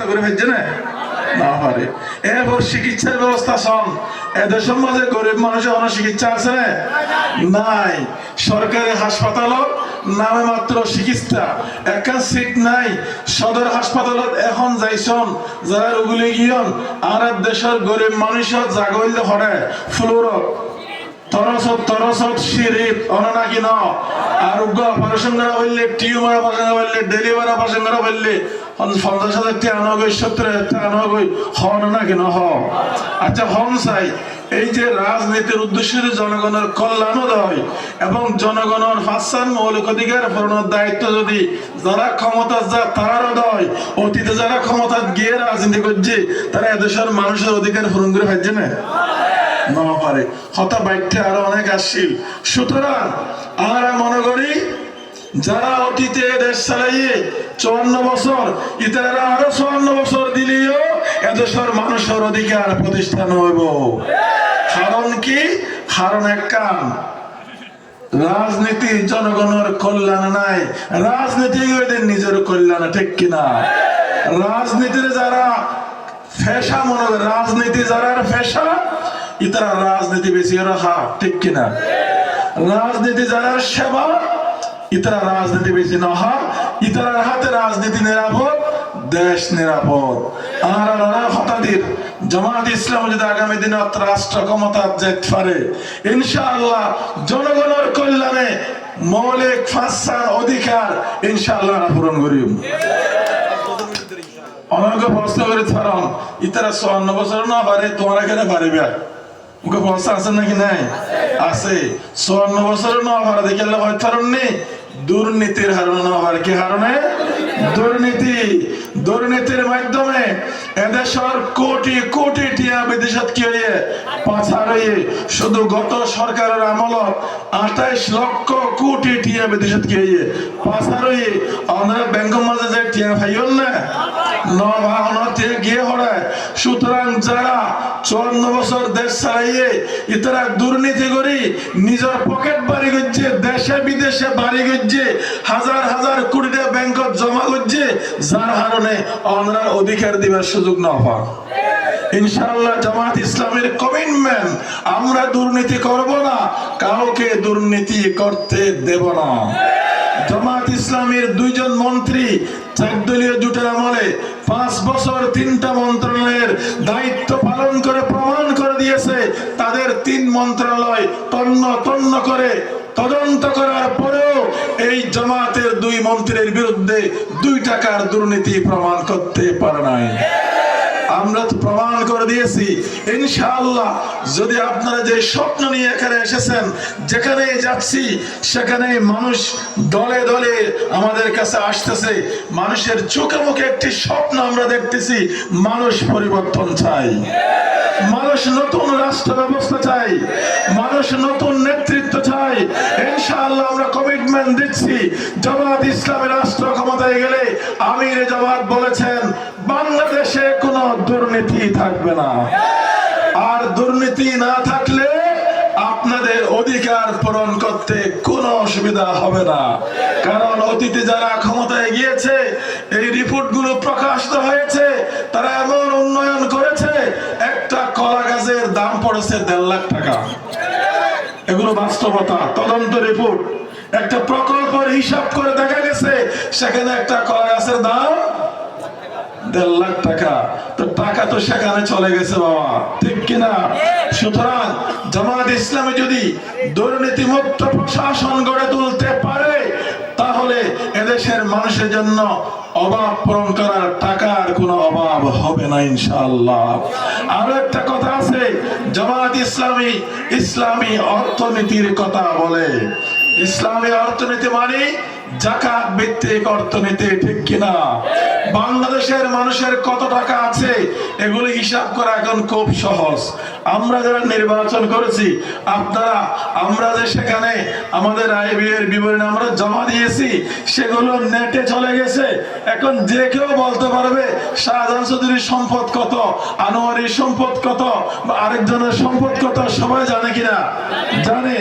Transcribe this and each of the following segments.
গরিব অনেক সদর এখন যাইছন যারা রুগুলি গিয়ন, আর দেশের গরিব মানুষের হরে। ফ্লোরত তরসত শিরিপ অনা নাকি ন অপারেশন করা বললে টিউমার অপারেশন করা বললে ডেলিভারি অপারেশন করা বললে পঞ্চাশ হাজার টাকা আনা সত্তর গই হন ন হ। আচ্ছা হন চাই এই যে রাজনীতির উদ্দেশ্য জনগণের কল্যাণ দেয় এবং জনগণের ফাঁসান মৌলিক অধিকার পূরণের দায়িত্ব যদি যারা ক্ষমতা যা তারারও দেয় অতীতে যারা ক্ষমতা গিয়ে রাজনীতি করছে, তারা এদেশের মানুষের অধিকার পূরণ করে ফেলছে না? না পারে। হতা বাইকটা আরও অনেক আসছিল সুতরাং আমরা মনে করি যারা অতীতে দেশ চালাইয়ে চুয়ান্ন বছর ইতারা আরও চুয়ান্ন বছর দিলেও এদেশের মানুষের অধিকার প্রতিষ্ঠান হইব। কারণ কি? কারণ এক কাম। রাজনীতি জনগণের কল্যাণ নাই। রাজনীতি নিজের কল্যাণ, ঠিক কিনা? রাজনীতির যারা ফেসা মনে রাজনীতি যারা ফেসা ইতারা রাজনীতি বেশি রাখা ঠিক কিনা? রাজনীতি যারা সেবা ইতারা রাজনীতি বেশি নহা ইতারার হাতে রাজনীতি নিরাপদ, দেশ নিরাপদ। আর হতাদির জামাত ইসলাম যদি আগামী দিনে রাষ্ট্র ক্ষমতা যেতে পারে ইনশাআল্লাহ জনগণের কল্যাণে মৌলিক ফাঁসার অধিকার ইনশাআল্লাহ পূরণ করিম অনেকে প্রশ্ন করে ইতারা চুয়ান্ন বছর না পারে তোমার কেন পারিবে মুখে প্রশ্ন আছে নাকি নাই? আছে। চুয়ান্ন বছর না পারে দেখে হয় নেই দুর্নীতির হারণ না পারে কি হারণে? দুর্নীতি। দুর্নীতির মাধ্যমে এদেশের কোটি কোটি টিয়া বিদেশত কি পাচার শুধু গত সরকারের আমলত আঠাইশ লক্ষ কোটি টিয়া বিদেশত কি হয়ে পাচার। হয়ে আমরা ব্যাংক মাঝে যে টিয়া ভাইল না গিয়ে সুতরাং যারা চুয়ান্ন বছর দেশ চালাইয়ে ইতারা দুর্নীতি করি, নিজের পকেট বাড়ি করছে দেশে বিদেশে বাড়ি করছে হাজার হাজার কোটি টাকা ব্যাংকত জমা করছে যার কারণে আমরা অধিকার দিবার সুযোগ না পাওয়া ইনশাআল্লাহ জামাত ইসলামের কমিটমেন্ট আমরা দুর্নীতি করব না, কাউকে দুর্নীতি করতে দেব না। জামাত ইসলামের দুইজন মন্ত্রী চারদলীয় জোটের আমলে পাঁচ বছর তিনটা মন্ত্রণালয়ের দায়িত্ব পালন করে প্রমাণ করে দিয়েছে, তাদের তিন মন্ত্রণালয় তন্ন তন্ন করে তদন্ত করার পরেও এই জামাতের দুই মন্ত্রীর বিরুদ্ধে দুই টাকার দুর্নীতি প্রমাণ করতে পারে নাই। আমরা তো প্রমাণ করে দিয়েছি, ইনশাআল্লাহ, যদি আপনারা যে স্বপ্ন নিয়ে এখানে এসেছেন যেখানে যাচ্ছি সেখানে মানুষ দলে দলে আমাদের কাছে আসতেছে। মানুষের চোখে মুখে একটি স্বপ্ন আমরা দেখতেছি, মানুষ পরিবর্তন চাই মানুষ নতুন রাষ্ট্র ব্যবস্থা চাই, মানুষ নতুন নেতৃত্ব চাই। ইনশাআল্লাহ আমরা কমিটমেন্ট দিচ্ছি, জামাত ইসলামের রাষ্ট্র ক্ষমতায় গেলে আমির জামাত বলেছেন, বাংলাদেশে কোনো দুর্নীতি থাকবে না। আর দুর্নীতি না থাকলে আপনাদের অধিকার পূরণ করতে কোনো অসুবিধা হবে না। কারণ অতীতে যারা ক্ষমতায় গিয়েছে, এই রিপোর্টগুলো প্রকাশিত হয়েছে, তারা এমন উন্নয়ন একটা গাছের দাম পড়েছে দেড় লাখ টাকা। এগুলো বাস্তবতা। তদন্ত রিপোর্ট। একটা প্রকল্পের হিসাব করে দেখা গেছে, সেখানে একটা কলা গাছের দাম দেড় লাখ টাকা। তো টাকা তো সেখানে চলে গেছে, বাবা। ঠিক কিনা সুতরাং জামাত ইসলামে যদি দুর্নীতি মুক্ত প্রশাসন গড়ে তুলতে পারে তাহলে এদেশের মানুষের জন্য অভাব পূরণ করার টাকার কোনো অভাব হবে না ইনশাআল্লাহ। আরও একটা কথা আছে জামাত ইসলামী ইসলামী অর্থনীতির কথা বলে। ইসলামী অর্থনীতি মানে জাকাত ভিত্তিক অর্থনীতি, ঠিক কিনা? বাংলাদেশের মানুষের কত টাকা আছে? এগুলি হিসাব করা এখন খুব সহজ। আমরা যারা নির্বাচন করেছি, আপনারা, আমরা যে সেখানে আমাদের আইবি এর বিবরণ আমরা জমা দিয়েছি, সেগুলো নেটে চলে গেছে। এখন যে কেউ বলতে পারবে, শাহজাহান চৌধুরীর সম্পদ কত, আনোয়ারির সম্পদ কত, বা আরেকজনের সম্পদ কত, সবাই জানে কিনা? জানে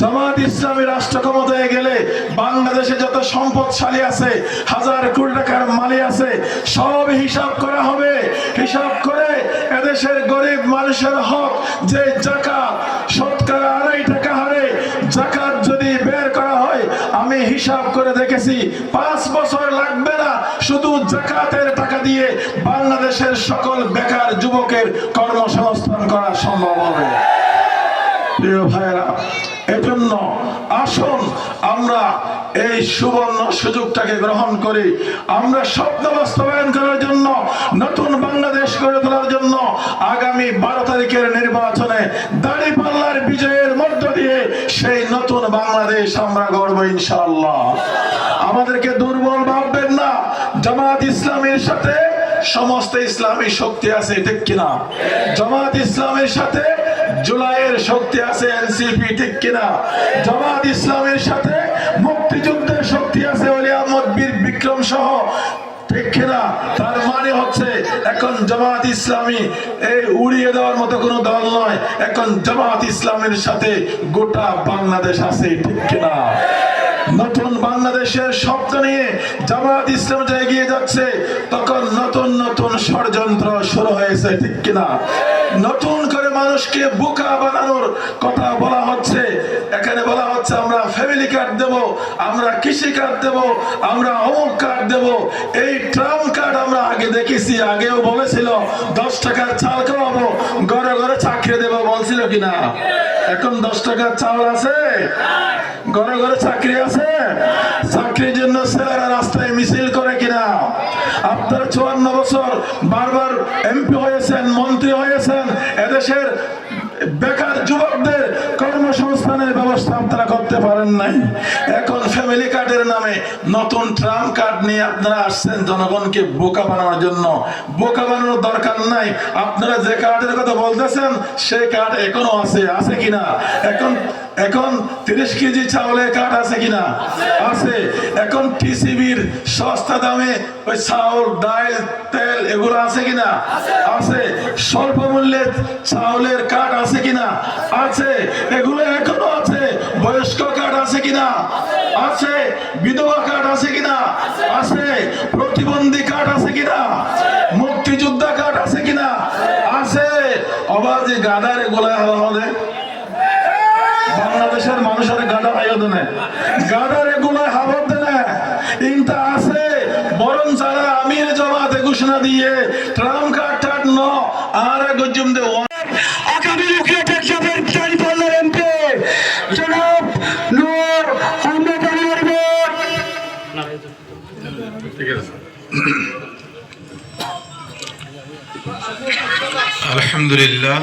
জামাত ইসলামী রাষ্ট্র ক্ষমতায় গেলে বাংলাদেশে যত সম্পদশালী আছে, হাজার কোটি টাকার মালি আছে, সব হিসাব করা হবে। হিসাব করে এদেশের গরিব মানুষের হক, যে জাকাত, শতকরা আড়াই টাকা হারে জাকাত যদি বের করা হয়, আমি হিসাব করে দেখেছি, পাঁচ বছর লাগবে না শুধু জাকাতের টাকা দিয়ে বাংলাদেশের সকল বেকার যুবকের কর্মসংস্থান করা সম্ভব হবে। প্রিয় ভাইয়েরা সুবর্ণ সুযোগটাকে গ্রহণ করি আমরা স্বপ্ন বাস্তবায়ন করার জন্য, নতুন বাংলাদেশ গড়ে তোলার জন্য আগামী বারো তারিখের নির্বাচনে দাড়ি পাল্লার বিজয়ের মধ্য দিয়ে সেই নতুন বাংলাদেশ আমরা গড়ব ইনশাআল্লাহ। আমাদেরকে দুর্বল ভাববেন না, জামাত ইসলামের সাথে সমস্ত ইসলামী শক্তি আছে, ঠিক কিনা? জামাত ইসলামের সাথে জুলাইয়ের শক্তি আছে, এনসিপি, ঠিক কিনা? জামাত ইসলামের সাথে ঠিক কিনা তার মানে হচ্ছে এখন জামাত ইসলামী এই উড়িয়ে দেওয়ার মতো কোনো দল নয়। এখন জামাত ইসলামের সাথে গোটা বাংলাদেশ আছে, ঠিক কিনা? নতুন বাংলাদেশের স্বপ্ন নিয়ে জামাত ইসলাম এগিয়ে যাচ্ছে, তখন নতুন নতুন ষড়যন্ত্র শুরু হয়েছে, ঠিক কিনা? নতুন করে মানুষকে বোকা বানানোর কথা কার্ড দেব, আমরা কৃষি কার্ড দেব, আমরা অমুক কার্ড দেব। এই ট্রাম কার্ড আমরা আগে দেখেছি, আগেও বলেছিল, দশ টাকার চাল খাওয়াবো, ঘরে ঘরে চাকরি দেবো বলছিল কিনা? এখন দশ টাকার চাল আছে, ঘরে ঘরে চাকরি আছে, চাকরির জন্য ছেলেরা রাস্তায় মিছিল করে কিনা? আপনারা চুয়ান্ন বছর বারবার এমপি হয়েছেন, মন্ত্রী হয়েছেন, এদেশের বেকার যুবকদের কর্মসংস্থানের করতে পারেন নাই। এখন ফ্যামিলি কার্ডের নামে নতুন ট্রাম কার্ড নিয়ে আপনারা আসছেন জনগণকে বোকা বানানোর জন্য। বোকা বানানোর দরকার নাই। আপনারা যে কার্ডের কথা বলতেছেন, সেই কার্ড এখনও আছে আছে কিনা? এখন এখন তিরিশ কেজি চাউলের কার্ড আছে কিনা? আছে। এখন টিসিবির সস্তা দামে ওই চাউল ডাল তেল এগুলো আছে কিনা? আছে। স্বল্প মূল্যের চাউলের কার্ড আছে কিনা? আছে। এগুলো এখনও বিধবা কার্ড আছে কিনা? আছে। প্রতিবন্ধী কার্ড আছে কিনা? মুক্তিযোদ্ধা কার্ড আছে কিনা? আছে। অবাধে গাদার এগুলো আমাদের বাংলাদেশের মানুষের গাদা দেনে গাদার এগুলো হাবত দেনে ইনতা আছে। বরং যারা আমির জমাতে ঘোষণা দিয়ে ট্রাম কার্ড টার্ড ন আর গজুম দে الحمد لله